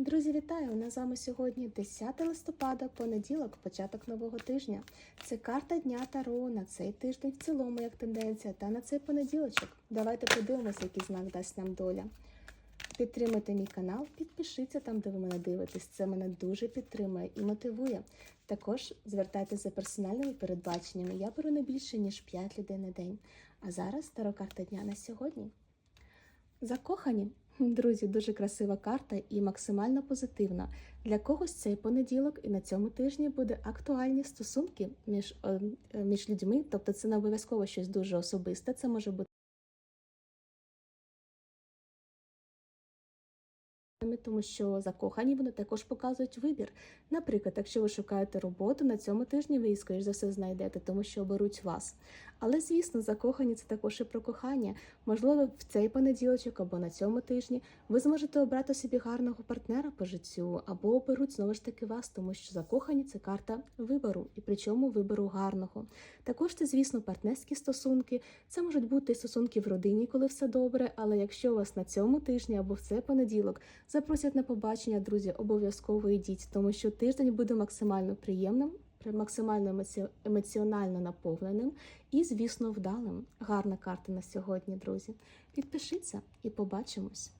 Друзі, вітаю! У нас з вами сьогодні 10 листопада, понеділок, початок нового тижня. Це карта дня Таро на цей тиждень в цілому, як тенденція, та на цей понеділочок. Давайте подивимося, який знак дасть нам доля. Підтримуйте мій канал, підпишіться там, де ви мене дивитесь. Це мене дуже підтримує і мотивує. Також звертайтеся за персональними передбаченнями. Я беру не більше, ніж 5 людей на день. А зараз таро карта дня на сьогодні. Закохані. Друзі, дуже красива карта і максимально позитивна. Для когось цей понеділок і на цьому тижні буде актуальні стосунки між, е, е, між людьми, тобто це не обов'язково щось дуже особисте, це може бути. Тому що закохані вони також показують вибір. Наприклад, якщо ви шукаєте роботу, на цьому тижні ви її, скоріш за все, знайдете, тому що оберуть вас. Але, звісно, закохані це також і про кохання. Можливо, в цей понеділочок або на цьому тижні ви зможете обрати собі гарного партнера по життю, або оберуть знову ж таки вас, тому що закохані це карта вибору, і причому вибору гарного. Також це, звісно, партнерські стосунки. Це можуть бути стосунки в родині, коли все добре. Але якщо у вас на цьому тижні або в цей понеділок запросять на побачення, друзі, обов'язково йдіть, тому що тиждень буде максимально приємним. Максимально емоціонально наповненим і, звісно, вдалим. Гарна карта на сьогодні, друзі. Підпишіться і побачимось!